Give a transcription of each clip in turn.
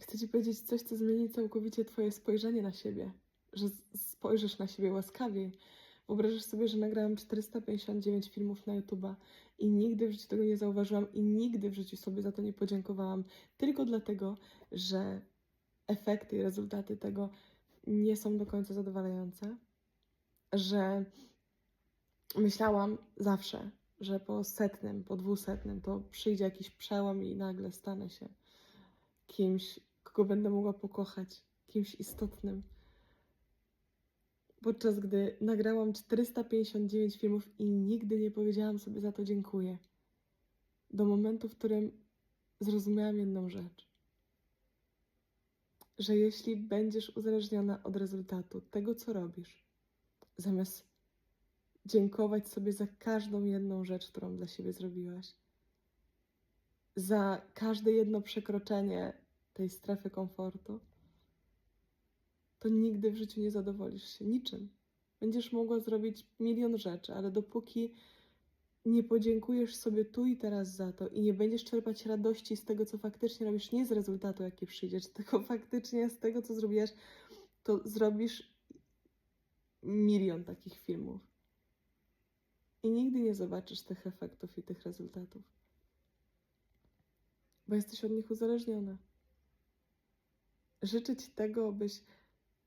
chcę Ci powiedzieć coś, co zmieni całkowicie Twoje spojrzenie na siebie. Że spojrzysz na siebie łaskawiej. Wyobrażasz sobie, że nagrałam 459 filmów na YouTube'a i nigdy w życiu tego nie zauważyłam i nigdy w życiu sobie za to nie podziękowałam. Tylko dlatego, że efekty i rezultaty tego nie są do końca zadowalające. Że myślałam zawsze, że po setnym, po dwusetnym to przyjdzie jakiś przełom i nagle stanę się kimś, kogo będę mogła pokochać, kimś istotnym. Podczas gdy nagrałam 459 filmów i nigdy nie powiedziałam sobie za to dziękuję. Do momentu, w którym zrozumiałam jedną rzecz. Że jeśli będziesz uzależniona od rezultatu tego, co robisz, zamiast dziękować sobie za każdą jedną rzecz, którą dla siebie zrobiłaś, za każde jedno przekroczenie tej strefy komfortu, to nigdy w życiu nie zadowolisz się niczym. Będziesz mogła zrobić milion rzeczy, ale dopóki nie podziękujesz sobie tu i teraz za to i nie będziesz czerpać radości z tego, co faktycznie robisz, nie z rezultatu, jaki przyjdzie, tylko faktycznie z tego, co zrobiłaś, to zrobisz milion takich filmów. I nigdy nie zobaczysz tych efektów i tych rezultatów bo jesteś od nich uzależniona. Życzę Ci tego, byś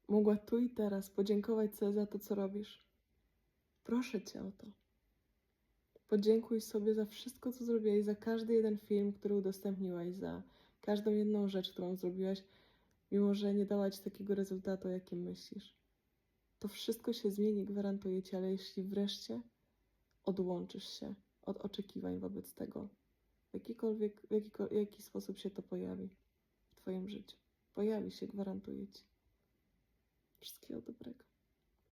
mogła tu i teraz podziękować sobie za to, co robisz. Proszę Cię o to. Podziękuj sobie za wszystko, co zrobiłaś, za każdy jeden film, który udostępniłaś, za każdą jedną rzecz, którą zrobiłaś, mimo że nie dała Ci takiego rezultatu, jakim myślisz. To wszystko się zmieni, gwarantuję Ci, ale jeśli wreszcie odłączysz się od oczekiwań wobec tego, w jakikolwiek, w jakiko, jaki sposób się to pojawi w Twoim życiu. Pojawi się, gwarantuję Ci. Wszystkiego dobrego.